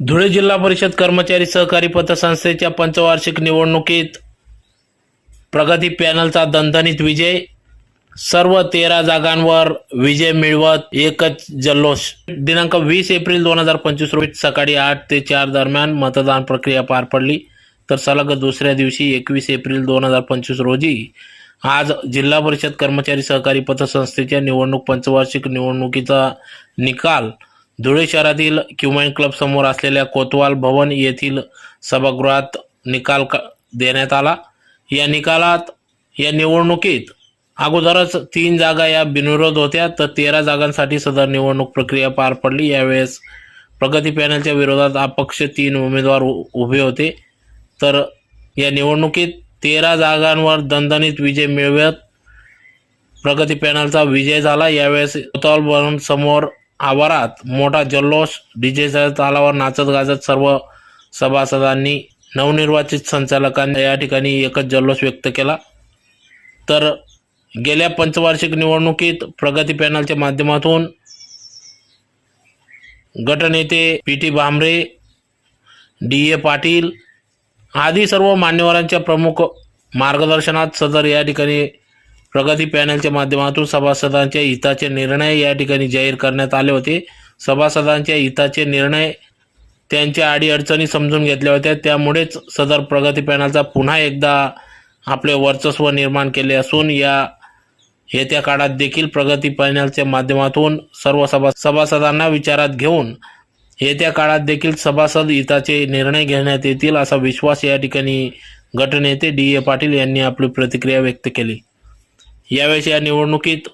धुळे जिल्हा परिषद कर्मचारी सहकारी पतसंस्थेच्या पंचवार्षिक निवडणुकीत प्रगती पॅनलचा दणदणीत विजय. सर्व तेरा जागांवर विजय मिळवत एकच जल्लोष. दिनांक वीस एप्रिल दोन हजार पंचवीस रोजी सकाळी आठ ते चार दरम्यान मतदान प्रक्रिया पार पडली. तर सलग दुसऱ्या दिवशी एकवीस एप्रिल दोन हजार पंचवीस रोजी आज जिल्हा परिषद कर्मचारी सहकारी पतसंस्थेच्या निवडणूक पंचवार्षिक निवडणुकीचा निकाल धुळे शहरातील क्युमाइन क्लब समोर असलेल्या कोतवाल भवन येथील सभागृहात निकाल देण्यात आला. या निकालात या निवडणुकीत अगोदरच तीन जागा या बिनविरोध होत्या तर तेरा जागांसाठी सदर निवडणूक प्रक्रिया पार पडली. यावेळेस प्रगती पॅनलच्या विरोधात अपक्ष तीन उमेदवार उ- उभे होते. तर या निवडणुकीत तेरा जागांवर दणदणीत विजय मिळवत प्रगती पॅनलचा विजय झाला. यावेळेस कोतवाल भवन समोर आवारात मोठा जल्लोष डीजेच्या तालावर नाचत गाजत सर्व सभासदांनी नवनिर्वाचित संचालकांनी या ठिकाणी एकच जल्लोष व्यक्त केला. तर गेल्या पंचवार्षिक निवडणुकीत प्रगती पॅनलच्या माध्यमातून गटनेते P T Bhambare D A Patil आदी सर्व मान्यवरांच्या प्रमुख मार्गदर्शनात सदर या ठिकाणी प्रगती पॅनलच्या माध्यमातून सभासदांच्या हिताचे निर्णय या ठिकाणी जाहीर करण्यात आले होते. सभासदांच्या हिताचे निर्णय त्यांच्या अडीअडचणी समजून घेतल्या होत्या. त्यामुळेच सदर प्रगती पॅनलचा पुन्हा एकदा आपले वर्चस्व निर्माण केले असून या येत्या काळात देखील प्रगती पॅनलच्या माध्यमातून सर्व सभा सभासदांना विचारात घेऊन येत्या काळात देखील सभासद हिताचे निर्णय घेण्यात येतील असा विश्वास या ठिकाणी गटनेते डी ए पाटील यांनी आपली प्रतिक्रिया व्यक्त केली. यावेळेस या निवडणुकीत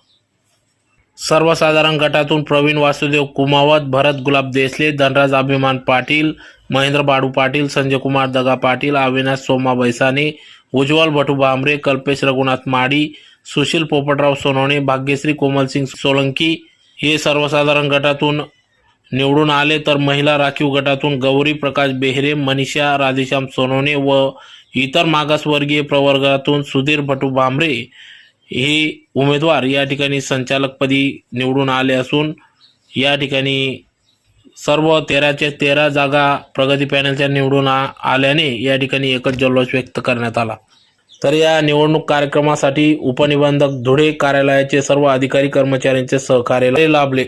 सर्वसाधारण गटातून प्रवीण वासुदेव कुमावत भरत गुलाब देसले धनराज अभिमान पाटील महेंद्र बाडू पाटील संजय कुमार दगा पाटील अविनाश सोमा बैसाने उज्ज्वल भटू भांबरे कल्पेश रघुनाथ माडी सुशील पोपटराव सोनवणे भाग्यश्री कोमलसिंग सोलंकी हे सर्वसाधारण गटातून निवडून आले. तर महिला राखीव गटातून गौरी प्रकाश बेहरे मनीषा राधेश्याम सोनवणे व इतर मागासवर्गीय प्रवर्गातून सुधीर भटू भांबरे हे उमेदवार या ठिकाणी संचालकपदी निवडून आले असून या ठिकाणी सर्व तेराच्या तेरा जागा प्रगती पॅनलच्या निवडून आल्याने या ठिकाणी एकच जल्लोष व्यक्त करण्यात आला. तर या निवडणूक कार्यक्रमासाठी उपनिबंधक धुळे कार्यालयाचे सर्व अधिकारी कर्मचाऱ्यांचे सहकार्य लाभले.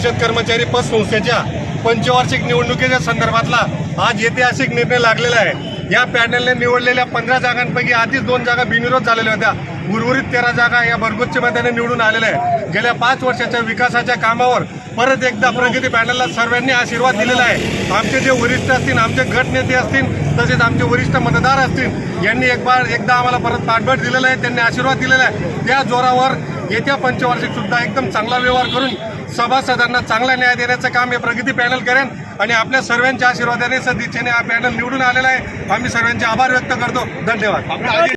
परिषद कर्मचारी पतसंस्थेच्या पंचवार्षिक निवडणुकीच्या संदर्भातला आज ऐतिहासिक निर्णय लागलेला आहे. या पॅनलने निवडलेल्या पंधरा जागांपैकी आधीच दोन जागा बिनविरोध झालेल्या होत्या. उर्वरित तेरा जागा या भरगुच्च मताने निवडून आलेल्या आहे गेल्या पाच वर्षाच्या विकासाच्या कामावर परत एकदा प्रगती पॅनलला सर्वांनी आशीर्वाद दिलेला आहे. आमचे जे वरिष्ठ असतील आमचे गटनेते असतील तसेच आमचे वरिष्ठ मतदार असतील यांनी एक बार एकदा आम्हाला परत पाठबळ दिलेला आहे त्यांनी आशीर्वाद दिलेला आहे. त्या जोरावर येत्या पंचवार्षिक सुद्धा एकदम चांगला व्यवहार करून सभासदांना चांगला न्याय देण्याचं काम हे प्रगती पॅनल करेन आणि आपल्या सर्वांच्या आशीर्वादाने सदिच्छेने हा पॅनल निवडून आलेला आहे. आम्ही सर्वांचे आभार व्यक्त करतो. धन्यवाद.